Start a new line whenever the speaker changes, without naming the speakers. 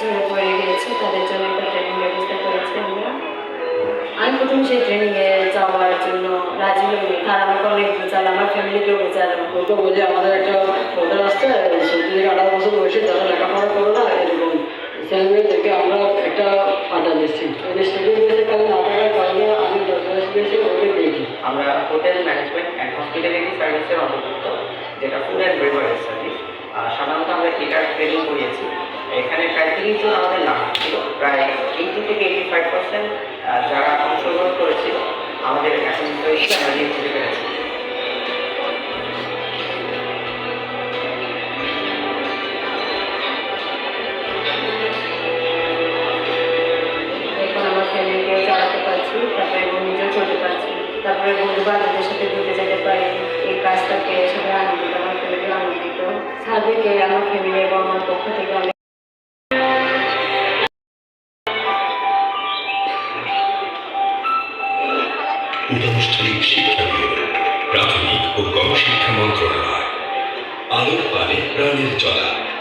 ঝরে পড়ে গিয়েছে তাদের জন্য একটা ট্রেনিং ব্যবস্থা করেছি আমরা আমি প্রথম সেই ট্রেনিংয়ে যাওয়ার জন্য রাজি হইনি কারণ আমাকে অনেক বোঝালো আমার ফ্যামিলিকেও বোঝালো
ওকে বলি আমাদের একটা অর্ডার আসছে সত্যি আঠারো বছর বয়সে যারা লেখাপড়া করো না এরকম ছেলেমেয়েদেরকে আমরা একটা আড্ডা দিচ্ছি স্টেডিয়াম দিয়েছে কারণ আমি দশ দিয়েছি ওকে দিয়েছি
আমরা হোটেল ম্যানেজমেন্ট অ্যান্ড হসপিটালিটি সার্ভিসের অন্তর্ভুক্ত, যেটা ফুড অ্যান্ড বেভারেজ সার্ভিস সাধারণত আমরা কেটার ট্রেনিং করিয়েছি। এখানে প্রায় তিরিশ জন আমাদের নাম ছিল। প্রায় এইটি থেকে এইটি ফাইভ পার্সেন্ট যারা অংশগ্রহণ করেছিল, আমাদের এখন আমরা নিয়ে খুঁজে পেরেছি,
তারপরে বন্ধু বান্ধবদের সাথে যেতে পারি, এই কাজটাকে সবাই আনন্দিত, আমার ফ্যামিলিও আনন্দিত। সার্বিকে আমার ফ্যামিলি এবং আমার
উদানুষ্ঠানিক শিক্ষা প্রাথমিক ও গণশিক্ষা মন্ত্রণালয়। আলোর পানে প্রাণের চলা